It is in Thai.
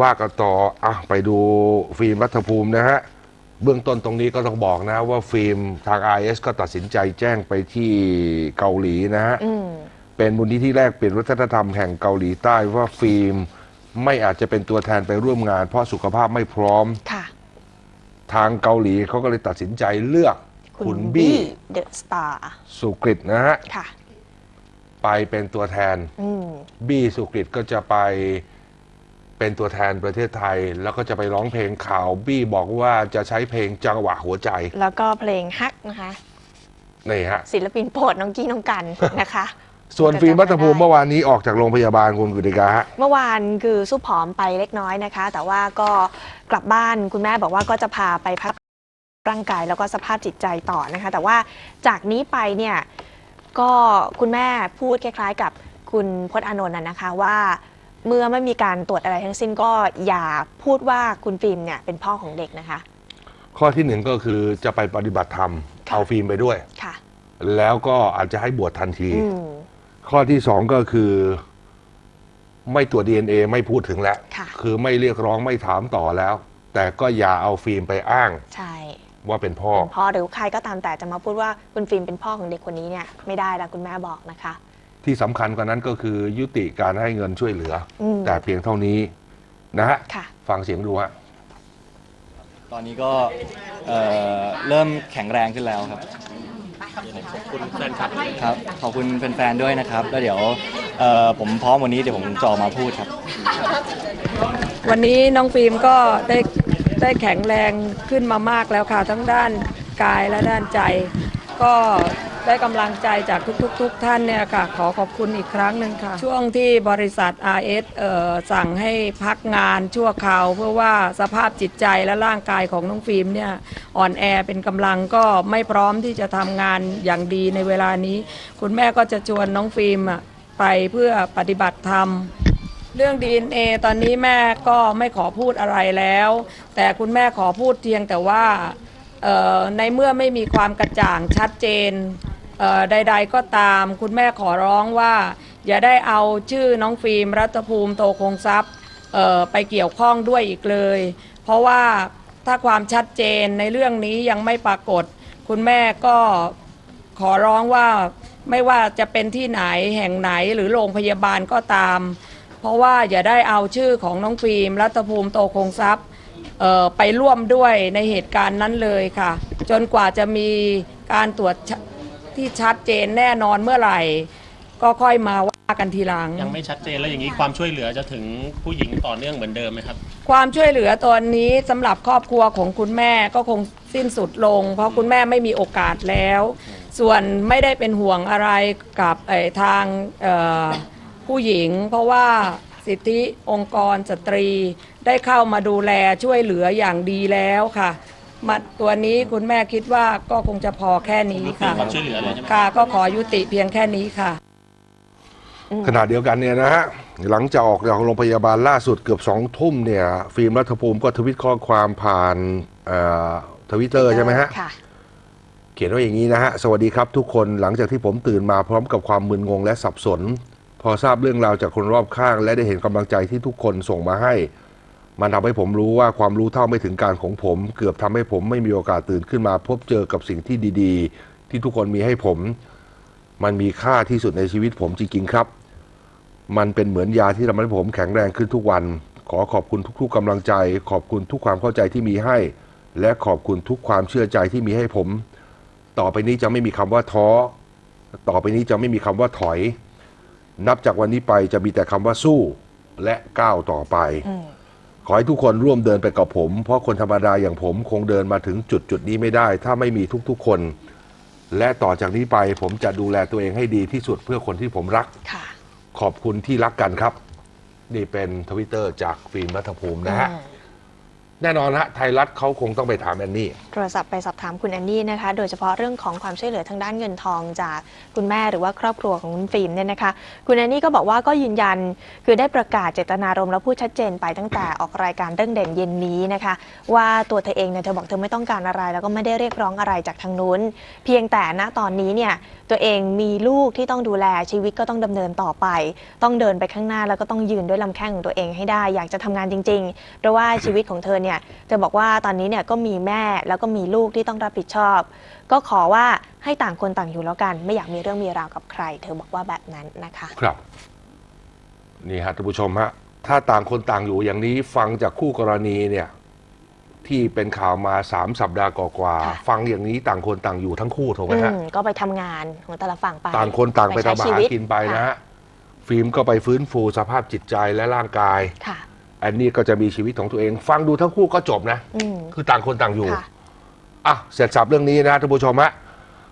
ว่ากันต่ออะไปดูฟิล์มรัฐภูมินะฮะ เบื้องต้นตรงนี้ก็ต้องบอกนะว่าฟิล์มทาง IS ก็ตัดสินใจแจ้งไปที่เกาหลีนะฮะอืมเป็นมูลนิธิแรกเปลี่ยนวัฒนธรรมแห่งเกาหลีใต้ว่าฟิล์มไม่อาจจะเป็นตัวแทนไปร่วมงาน เพราะสุขภาพไม่พร้อม ค่ะ ทางเกาหลีเขาก็เลยตัดสินใจเลือกคุณบี้เดอะสตาร์สุกฤตนะฮะ ค่ะ ไปเป็นตัวแทนอืมบี้สุกฤตก็จะไป เป็นตัวแทนประเทศไทย แล้วก็จะไปร้องเพลงข่าวบี้บอกว่าจะใช้เพลงจังหวะหัวใจแล้วก็เพลงฮักนะคะ นี่ฮะ ศิลปินโปรดน้องกี้น้องกันนะคะ ส่วนฟิล์มรัฐภูมิจะจำได้เมื่อวานนี้ออกจากโรงพยาบาลคุณกุติกาฮะ เมื่อวานคือสู้ผอมไปเล็กน้อยนะคะ แต่ว่าก็กลับบ้านคุณแม่บอกว่าก็จะพาไปพักร่างกายแล้วก็สภาพจิตใจต่อนะคะ แต่ว่าจากนี้ไปเนี่ยก็คุณแม่พูดคล้าย ๆ กับคุณพจน์อานนท์นะนะคะว่า เมื่อไม่มีการตรวจอะไรทั้งสิ้นก็อย่าพูดว่าคุณฟิล์มเนี่ยเป็นพ่อของเด็กนะคะ ข้อที่หนึ่งก็คือจะไปปฏิบัติธรรมค่ะเอาฟิล์มไปด้วย ค่ะ แล้วก็อาจจะให้บวชทันที อืมข้อที่สองก็คือ ไม่ตรวจ DNA ไม่พูดถึงแล้วค่ะ คือไม่เรียกร้องไม่ถามต่อแล้ว แต่ก็อย่าเอาฟิล์มไปอ้างใช่ว่าเป็นพ่อ เป็นพ่อหรือใครก็ตามแต่จะมาพูดว่าคุณฟิล์มเป็นพ่อของเด็กคนนี้เนี่ยไม่ได้แล้วคุณแม่บอกนะคะ ที่สำคัญกว่านั้นก็คือยุติการให้เงินช่วยเหลืออม แต่เพียงเท่านี้นะฮะค่ะ ฟังเสียงดูฮะ ตอนนี้ก็เอ่อเริ่มแข็งแรงขึ้นแล้วครับขอบคุณแฟนคลับครับ ขอบคุณแฟนๆด้วยนะครับ แล้วเดี๋ยวเอ่อผมพร้อมวันนี้เดี๋ยวผมจะออกมาพูดครับ วันนี้น้องฟิล์มก็ได้ได้แข็งแรงขึ้นมามากแล้วค่ะ ทั้งด้านกายและด้านใจ ก็ ได้กำลังใจจากทุกๆทกท่านเนี่ยค่ะ ขอขอบคุณอีกครั้งหนึ่งค่ะ ช่วงที่บริษัท RS เอ่อสั่งให้พักงานชั่วคราว เพื่อว่าสภาพจิตใจและร่างกายของน้องฟิล์มเนี่ยอ่อนแอเป็นกำลังก็ไม่พร้อมที่จะทำงานอย่างดีในเวลานี้ คุณแม่ก็จะชวนน้องฟิล์มอะไปเพื่อปฏิบัติธรรม เรื่อง DNA ตอนนี้แม่ก็ไม่ขอพูดอะไรแล้ว แต่คุณแม่ขอพูดเพียงแต่ว่าเอ่อในเมื่อไม่มีความกระจ่างชัดเจน ใด ๆ ก็ตาม คุณแม่ขอร้องว่า อย่าได้เอาชื่อน้องฟิล์มรัตภูมิโตคงทรัพย์ไปเกี่ยวข้องด้วยอีกเลย เพราะว่าถ้าความชัดเจนในเรื่องนี้ยังไม่ปรากฏ คุณแม่ก็ขอร้องว่าไม่ว่าจะเป็นที่ไหนแห่งไหนหรือโรงพยาบาลก็ตาม เพราะว่าอย่าได้เอาชื่อของน้องฟิล์มรัตภูมิโตคงทรัพย์ไปร่วมด้วยในเหตุการณ์นั้นเลยค่ะ จนกว่าจะมีการตรวจ ที่ชัดเจนแน่นอนเมื่อไหร่ ก็ค่อยมาว่ากันทีหลัง ยังไม่ชัดเจนแล้วอย่างนี้ความช่วยเหลือจะถึงผู้หญิงต่อเนื่องเหมือนเดิมไหมครับ ความช่วยเหลือตอนนี้สำหรับครอบครัวของคุณแม่ก็คงสิ้นสุดลง เพราะคุณแม่ไม่มีโอกาสแล้ว ส่วนไม่ได้เป็นห่วงอะไรกับเอ่อทางเอ่อผู้หญิง เพราะว่าสิทธิองค์กรสตรีได้เข้ามาดูแลช่วยเหลืออย่างดีแล้วค่ะ มาตัวนี้คุณแม่คิดว่าก็คงจะพอแค่นี้ค่ะความช่วยเหลือเลยใช่ไหมค่ะก็ขอยุติเพียงแค่นี้ค่ะ ขณะเดียวกันเนี่ยนะฮะหลังจากออกจากโรงพยาบาลล่าสุดเกือบสองทุ่มเนี่ย ฟิล์มรัฐภูมิก็ทวิตข้อความผ่านทวิตเตอร์ใช่ไหมฮะค่ะเขียนไว้อย่างนี้นะฮะ สวัสดีครับทุกคนหลังจากที่ผมตื่นมาพร้อมกับความมึนงงและสับสน พอทราบเรื่องราวจากคนรอบข้าง และได้เห็นกำลังใจที่ทุกคนส่งมาให้ มันทำให้ผมรู้ว่าความรู้เท่าไม่ถึงการของผม เกือบทำให้ผมไม่มีโอกาสตื่นขึ้นมา พบเจอกับสิ่งที่ดีๆ ที่ทุกคนมีให้ผม มันมีค่าที่สุดในชีวิตผมจริงๆครับ มันเป็นเหมือนยาที่ทำให้ผมแข็งแรงขึ้นทุกวัน ขอขอบคุณทุก ๆกำลังใจ ขอบคุณทุกความเข้าใจที่มีให้ และขอบคุณทุกความเชื่อใจที่มีให้ผม ต่อไปนี้จะไม่มีคำว่าท้อ ต่อไปนี้จะไม่มีคำว่าถอย นับจากวันนี้ไปจะมีแต่คำว่าสู้ และก้าวต่อไปอ อให้ทุกคนร่วมเดินไปกับผม เพราะคนธรรมดาอย่างผมคงเดินมาถึงจุดจุดนี้ไม่ได้ ถ้าไม่มีทุกๆคน และต่อจากนี้ไปผมจะดูแลตัวเองให้ดีที่สุดเพื่อคนที่ผมรัก ค่ะ ขอบคุณที่รักกันครับ นี่เป็นทวิตเตอร์จากฟิล์มรัฐภูมินะฮะ อืม แน่นอนฮะไทยรัฐเขาคงต้องไปถามแอนนี่โทรศัพท์ไปสอบถามคุณแอนนี่นะคะ โดยเฉพาะเรื่องของความช่วยเหลือทางด้านเงินทองจากคุณแม่หรือว่าครอบครัวของคุณฟิล์มเนี่ยนะคะ คุณแอนนี่ก็บอกว่าก็ยืนยันคือได้ประกาศเจตนารมณ์และพูดชัดเจนไปตั้งแต่ออกรายการเรื่องเด่นเย็นนี้นะคะ ว่าตัวเธอเองเนี่ยเธอบอกเธอไม่ต้องการอะไร แล้วก็ไม่ได้เรียกร้องอะไรจากทางนู้น เพียงแต่ณตอนนี้เนี่ยตัวเองมีลูกที่ต้องดูแลชีวิตก็ต้องดำเนินต่อไป ต้องเดินไปข้างหน้าแล้วก็ต้องยืนด้วยลำแข้งของตัวเองให้ได้ อยากจะทำงานจริงๆเพราะว่าชีวิตของเธอเนี่ยเธอบอกว่าตอนนี้เนี่ยก็มีแม่แล้วก็มีลูกที่ต้องรับผิดชอบ ก็ขอว่าให้ต่างคนต่างอยู่แล้วกัน ไม่อยากมีเรื่องมีราวกับใคร เธอบอกว่าแบบนั้นนะคะ ครับ นี่ฮะท่านผู้ชมฮะถ้าต่างคนต่างอยู่อย่างนี้ฟังจากคู่กรณีเนี่ย ที่เป็นข่าวมาสามสัปดาห์กว่าๆค่ะ ฟังอย่างนี้ต่างคนต่างอยู่ทั้งคู่ถูกไหมอืฮะมก็ไปทำงานของแต่ละฝั่งไปต่างคนต่างไปใช้ทำมาชีหาวิตกินไปนะค่ฮะฟิล์มก็ไปฟื้นฟูสภาพจิตใจและร่างกาย ค่ะ แอนนี่ก็จะมีชีวิตของตัวเอง ฟังดูทั้งคู่ก็จบนะอืมคือต่างคนต่างอยู่ ค่ะ อะ เสร็จสับเรื่องนี้นะท่านผู้ชมฮะ